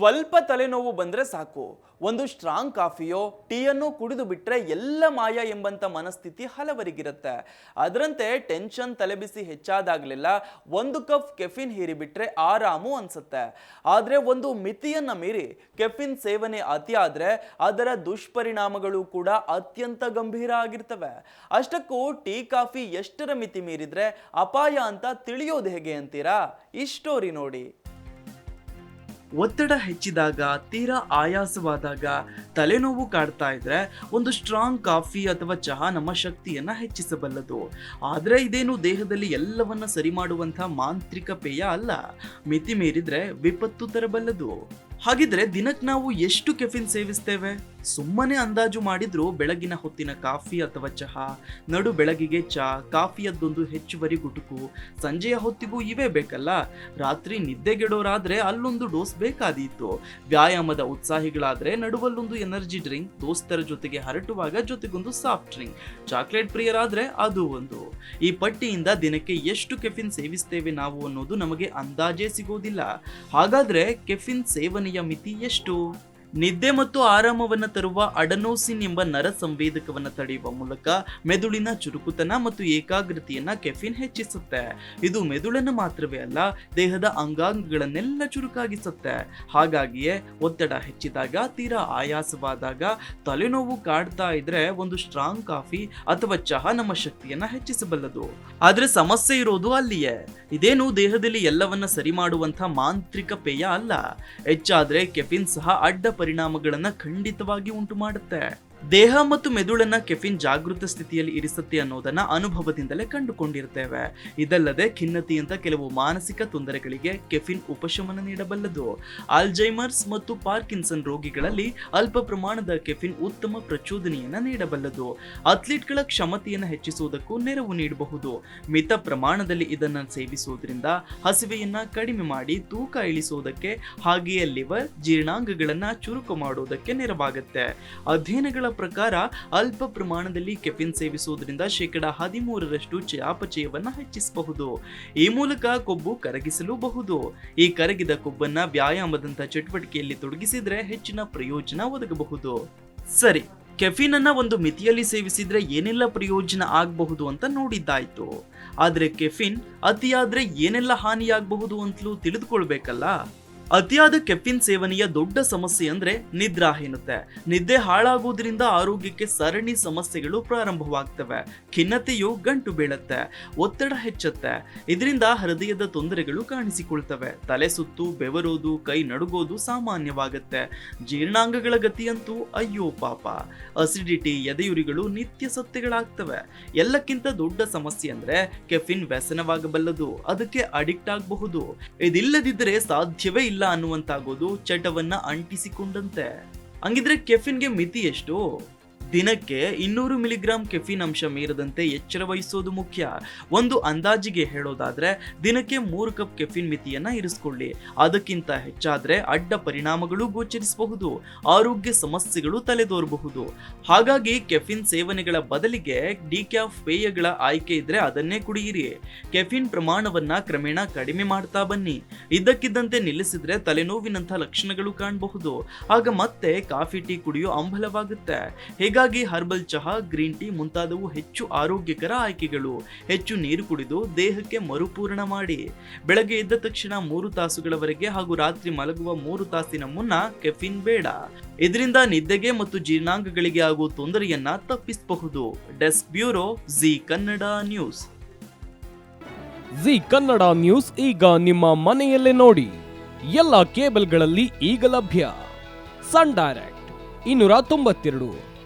ಸ್ವಲ್ಪ ತಲೆನೋವು ಬಂದರೆ ಸಾಕು. ಒಂದು ಸ್ಟ್ರಾಂಗ್ ಕಾಫಿಯೋ ಟೀಯನ್ನು ಕುಡಿದು ಬಿಟ್ಟರೆ ಎಲ್ಲ ಮಾಯ ಎಂಬಂಥ ಮನಸ್ಥಿತಿ ಹಲವರಿಗಿರುತ್ತೆ. ಅದರಂತೆ ಟೆನ್ಷನ್ ತಲೆಬಿಸಿ ಹೆಚ್ಚಾದಾಗಲೆಲ್ಲ, ಒಂದು ಕಪ್ ಕೆಫಿನ್ ಹೀರಿಬಿಟ್ರೆ ಆರಾಮು ಅನಿಸುತ್ತೆ. ಆದರೆ ಒಂದು ಮಿತಿಯನ್ನು ಮೀರಿ ಕೆಫಿನ್ ಸೇವನೆ ಅತಿ ಆದ್ರೆ ಅದರ ದುಷ್ಪರಿಣಾಮಗಳು ಕೂಡ ಅತ್ಯಂತ ಗಂಭೀರ ಆಗಿರ್ತವೆ. ಅಷ್ಟಕ್ಕೂ ಟೀ, ಕಾಫಿ ಎಷ್ಟರ ಮಿತಿ ಮೀರಿದರೆ ಅಪಾಯ ಅಂತ ತಿಳಿಯೋದು ಹೇಗೆ ಅಂತೀರಾ? ಈ ಸ್ಟೋರಿ ನೋಡಿ. ಒತ್ತಡ ಹೆಚ್ಚಿದಾಗ, ತೀರಾ ಆಯಾಸವಾದಾಗ ತಲೆನೋವು ಕಾಡ್ತಾ ಇದ್ರೆ ಒಂದು ಸ್ಟ್ರಾಂಗ್ ಕಾಫಿ ಅಥವಾ ಚಹಾ ನಮ್ಮ ಶಕ್ತಿಯನ್ನ ಹೆಚ್ಚಿಸಬಲ್ಲದು. ಆದ್ರೆ ಇದೇನು ದೇಹದಲ್ಲಿ ಎಲ್ಲವನ್ನ ಸರಿ ಮಾಡುವಂಥ ಮಾಂತ್ರಿಕ ಪೇಯ ಅಲ್ಲ. ಮಿತಿ ಮೀರಿದ್ರೆ ವಿಪತ್ತು ತರಬಲ್ಲದು. ಹಾಗಿದ್ರೆ ದಿನಕ್ಕೆ ನಾವು ಎಷ್ಟು ಕೆಫಿನ್ ಸೇವಿಸ್ತೇವೆ? ಸುಮ್ಮನೆ ಅಂದಾಜು ಮಾಡಿದ್ರು ಬೆಳಗಿನ ಹೊತ್ತಿನ ಕಾಫಿ ಅಥವಾ ಚಹಾ, ನಡು ಬೆಳಗಿಗೆ ಚಹಾ ಕಾಫಿಯದ್ದೊಂದು ಹೆಚ್ಚುವರಿ ಗುಟುಕು, ಸಂಜೆಯ ಹೊತ್ತಿಗೂ ಇವೇ ಬೇಕಲ್ಲ? ರಾತ್ರಿ ನಿದ್ದೆಗೆಡೋರಾದ್ರೆ ಅಲ್ಲೊಂದು ಡೋಸ್ ಬೇಕಾದೀತು. ವ್ಯಾಯಾಮದ ಉತ್ಸಾಹಿಗಳಾದ್ರೆ ನಡುವಲ್ಲೊಂದು ಎನರ್ಜಿ ಡ್ರಿಂಕ್, ದೋಸ್ತರ ಜೊತೆಗೆ ಹರಟುವಾಗ ಜೊತೆಗೊಂದು ಸಾಫ್ಟ್ ಡ್ರಿಂಕ್, ಚಾಕ್ಲೇಟ್ ಪ್ರಿಯರಾದ್ರೆ ಅದು ಒಂದು. ಈ ಪಟ್ಟಿಯಿಂದ ದಿನಕ್ಕೆ ಎಷ್ಟು ಕೆಫಿನ್ ಸೇವಿಸ್ತೇವೆ ನಾವು ಅನ್ನೋದು ನಮಗೆ ಅಂದಾಜೇ ಸಿಗೋದಿಲ್ಲ. ಹಾಗಾದ್ರೆ ಕೆಫಿನ್ ಸೇವನೆಯ ಮಿತಿ ಎಷ್ಟು ನಿದ್ದೆ ಮತ್ತು ಆರಾಮವನ್ನು ತರುವ ಅಡನೋಸಿನ್ ಎಂಬ ನರ ಸಂವೇದಕವನ್ನು ತಡೆಯುವ ಮೂಲಕ ಮೆದುಳಿನ ಚುರುಕುತನ ಮತ್ತು ಏಕಾಗ್ರತೆಯನ್ನ ಕೆಫಿನ್ ಹೆಚ್ಚಿಸುತ್ತೆ. ಇದು ಮೆದುಳನ್ನು ಮಾತ್ರವೇ ಅಲ್ಲ, ದೇಹದ ಅಂಗಾಂಗಗಳನ್ನೆಲ್ಲ ಚುರುಕಾಗಿಸುತ್ತೆ. ಹಾಗಾಗಿಯೇ ಒತ್ತಡ ಹೆಚ್ಚಿದಾಗ, ತೀರಾ ಆಯಾಸವಾದಾಗ, ತಲೆನೋವು ಕಾಡ್ತಾ ಇದ್ರೆ ಒಂದು ಸ್ಟ್ರಾಂಗ್ ಕಾಫಿ ಅಥವಾ ಚಹಾ ನಮ್ಮ ಶಕ್ತಿಯನ್ನ ಹೆಚ್ಚಿಸಬಲ್ಲದು. ಆದ್ರೆ ಸಮಸ್ಯೆ ಇರೋದು ಅಲ್ಲಿಯೇ. ಇದೇನು ದೇಹದಲ್ಲಿ ಎಲ್ಲವನ್ನ ಸರಿ ಮಾಡುವಂತ ಮಾಂತ್ರಿಕ ಪೇಯ ಅಲ್ಲ. ಹೆಚ್ಚಾದ್ರೆ ಕೆಫಿನ್ ಸಹ ಅಡ್ಡ ಪರಿಣಾಮಗಳನ್ನ ಖಂಡಿತವಾಗಿ ಉಂಟು ಮಾಡುತ್ತೆ ದೇಹ ಮತ್ತು ಮೆದುಳನ್ನ ಕೆಫಿನ್ ಜಾಗೃತ ಸ್ಥಿತಿಯಲ್ಲಿ ಇರಿಸುತ್ತೆ ಅನ್ನೋದನ್ನ ಅನುಭವದಿಂದಲೇ ಕಂಡುಕೊಂಡಿರ್ತೇವೆ. ಇದಲ್ಲದೆ ಖಿನ್ನತೆಯಂತ ಕೆಲವು ಮಾನಸಿಕ ತೊಂದರೆಗಳಿಗೆ ಕೆಫಿನ್ ಉಪಶಮನ ನೀಡಬಲ್ಲದು. ಆಲ್ಜೈಮರ್ಸ್ ಮತ್ತು ಪಾರ್ಕಿನ್ಸನ್ ರೋಗಿಗಳಲ್ಲಿ ಅಲ್ಪ ಪ್ರಮಾಣದ ಕೆಫಿನ್ ಉತ್ತಮ ಪ್ರಚೋದನೆಯನ್ನ ನೀಡಬಲ್ಲದು. ಅಥ್ಲೀಟ್ಗಳ ಕ್ಷಮತೆಯನ್ನು ಹೆಚ್ಚಿಸುವುದಕ್ಕೂ ನೆರವು ನೀಡಬಹುದು. ಮಿತ ಪ್ರಮಾಣದಲ್ಲಿ ಇದನ್ನು ಸೇವಿಸುವುದರಿಂದ ಹಸಿವೆಯನ್ನ ಕಡಿಮೆ ಮಾಡಿ ತೂಕ ಇಳಿಸುವುದಕ್ಕೆ ಹಾಗೆಯೇ ಲಿವರ್, ಜೀರ್ಣಾಂಗಗಳನ್ನ ಚುರುಕು ಮಾಡುವುದಕ್ಕೆ ನೆರವಾಗುತ್ತೆ. ಅಧ್ಯಯನಗಳ ಪ್ರಕಾರ ಅಲ್ಪ ಪ್ರಮಾಣದಲ್ಲಿ ಕೆಫಿನ್ ಸೇವಿಸುವುದರಿಂದ ಶೇಕಡ ಹದಿಮೂರರಷ್ಟು ಚಯಾಪಚಯವನ್ನು ಹೆಚ್ಚಿಸಬಹುದು. ಈ ಮೂಲಕ ಕೊಬ್ಬು ಕರಗಿಸಲೂಬಹುದು. ಈ ಕರಗಿದ ಕೊಬ್ಬನ್ನ ವ್ಯಾಯಾಮದಂತ ಚಟುವಟಿಕೆಯಲ್ಲಿ ತೊಡಗಿಸಿದ್ರೆ ಹೆಚ್ಚಿನ ಪ್ರಯೋಜನ ಒದಗಬಹುದು. ಸರಿ ಕೆಫಿನ್ ಅನ್ನ ಒಂದು ಮಿತಿಯಲ್ಲಿ ಸೇವಿಸಿದ್ರೆ ಏನೆಲ್ಲ ಪ್ರಯೋಜನ ಆಗಬಹುದು ಅಂತ ನೋಡಿದ್ದಾಯ್ತು. ಆದ್ರೆ ಕೆಫಿನ್ ಅತಿಯಾದ್ರೆ ಏನೆಲ್ಲ ಹಾನಿಯಾಗಬಹುದು ಅಂತಲೂ ತಿಳಿದುಕೊಳ್ಬೇಕಲ್ಲ? ಅತಿಯಾದ ಕೆಫಿನ್ ಸೇವನೆಯ ದೊಡ್ಡ ಸಮಸ್ಯೆ ಅಂದ್ರೆ ನಿದ್ರಾಹೀನತೆ ನಿದ್ದೆ ಹಾಳಾಗುವುದರಿಂದ ಆರೋಗ್ಯಕ್ಕೆ ಸರಣಿ ಸಮಸ್ಯೆಗಳು ಪ್ರಾರಂಭವಾಗ್ತವೆ. ಖಿನ್ನತೆಯು ಗಂಟು ಬೀಳುತ್ತೆ, ಒತ್ತಡ ಹೆಚ್ಚುತ್ತೆ. ಇದರಿಂದ ಹೃದಯದ ತೊಂದರೆಗಳು ಕಾಣಿಸಿಕೊಳ್ತವೆ. ತಲೆ ಸುತ್ತು, ಬೆವರೋದು, ಕೈ ನಡುಗೋದು ಸಾಮಾನ್ಯವಾಗುತ್ತೆ. ಜೀರ್ಣಾಂಗಗಳ ಗತಿಯಂತೂ ಅಯ್ಯೋ ಪಾಪ. ಅಸಿಡಿಟಿ, ಎದೆಯುರಿಗಳು ನಿತ್ಯ ಸತ್ಯಗಳಾಗ್ತವೆ ಎಲ್ಲಕ್ಕಿಂತ ದೊಡ್ಡ ಸಮಸ್ಯೆ ಅಂದ್ರೆ ಕೆಫಿನ್ ವ್ಯಸನವಾಗಬಲ್ಲದು, ಅದಕ್ಕೆ ಅಡಿಕ್ಟ್ ಆಗಬಹುದು. ಇದಿಲ್ಲದಿದ್ದರೆ ಸಾಧ್ಯವೇ ಇಲ್ಲ. ಅನ್ನುವಂತಾಗೋದು ಚಟವನ್ನ ಅಂಟಿಸಿಕೊಂಡಂತೆ. ಹಂಗಿದ್ರೆ ಕೆಫಿನ್ಗೆ ಮಿತಿ ಎಷ್ಟು? ದಿನಕ್ಕೆ ಇನ್ನೂರು ಮಿಲಿಗ್ರಾಂ ಕೆಫಿನ್ ಅಂಶ ಮೀರದಂತೆ ಎಚ್ಚರ ವಹಿಸೋದು ಮುಖ್ಯ. ಒಂದು ಅಂದಾಜಿಗೆ ಹೇಳೋದಾದ್ರೆ, ದಿನಕ್ಕೆ ಮೂರು ಕಪ್ ಕೆಫಿನ್ ಮಿತಿಯನ್ನ ಇರಿಸ್ಕೊಳ್ಳಿ. ಅದಕ್ಕಿಂತ ಹೆಚ್ಚಾದ್ರೆ ಅಡ್ಡ ಪರಿಣಾಮಗಳು ಗೋಚರಿಸಬಹುದು, ಆರೋಗ್ಯ ಸಮಸ್ಯೆಗಳು ತಲೆದೋರಬಹುದು. ಹಾಗಾಗಿ ಕೆಫಿನ್ ಸೇವನೆಗಳ ಬದಲಿಗೆ ಡಿಕ್ಯಾಫ್ ಪೇಯಗಳ ಆಯ್ಕೆ ಇದ್ರೆ ಅದನ್ನೇ ಕುಡಿಯಿರಿ. ಕೆಫಿನ್ ಪ್ರಮಾಣವನ್ನ ಕ್ರಮೇಣ ಕಡಿಮೆ ಮಾಡ್ತಾ ಬನ್ನಿ. ಇದ್ದಕ್ಕಿದ್ದಂತೆ ನಿಲ್ಲಿಸಿದ್ರೆ ತಲೆನೋವಿನಂತಹ ಲಕ್ಷಣಗಳು ಕಾಣಬಹುದು. ಆಗ ಮತ್ತೆ ಕಾಫಿ, ಟೀ ಕುಡಿಯೋ ಅಂಬಲವಾಗುತ್ತೆ. ಹೀಗಾಗಿ ಹರ್ಬಲ್ ಚಹಾ, ಗ್ರೀನ್ ಟೀ ಮುಂತಾದವು ಹೆಚ್ಚು ಆರೋಗ್ಯಕರ ಆಯ್ಕೆಗಳು. ಹೆಚ್ಚು ನೀರು ಕುಡಿದು ದೇಹಕ್ಕೆ ಮರುಪೂರಣ ಮಾಡಿ. ಬೆಳಗ್ಗೆ ಎದ್ದ ತಕ್ಷಣ ಮೂರು ತಾಸುಗಳವರೆಗೆ ಹಾಗೂ ರಾತ್ರಿ ಮಲಗುವ ಮೂರು ತಾಸಿನ ಮುನ್ನ ಕೆಫಿನ್ ಬೇಡ. ಇದರಿಂದ ನಿದ್ದೆಗೆ ಮತ್ತು ಜೀರ್ಣಾಂಗಗಳಿಗೆ ಆಗುವ ತೊಂದರೆಯನ್ನ ತಪ್ಪಿಸಬಹುದು. Desk bureau, Zee Kannada news. Zee Kannada news ಈಗ ನಿಮ್ಮ ಮನೆಯಲ್ಲೇ ನೋಡಿ. ಎಲ್ಲ ಕೇಬಲ್ಗಳಲ್ಲಿ ಈಗ ಲಭ್ಯ. ಸನ್ ಡೈರೆಕ್ಟ್, ಇನ್ನೂರ ತೊಂಬತ್ತೆರಡು.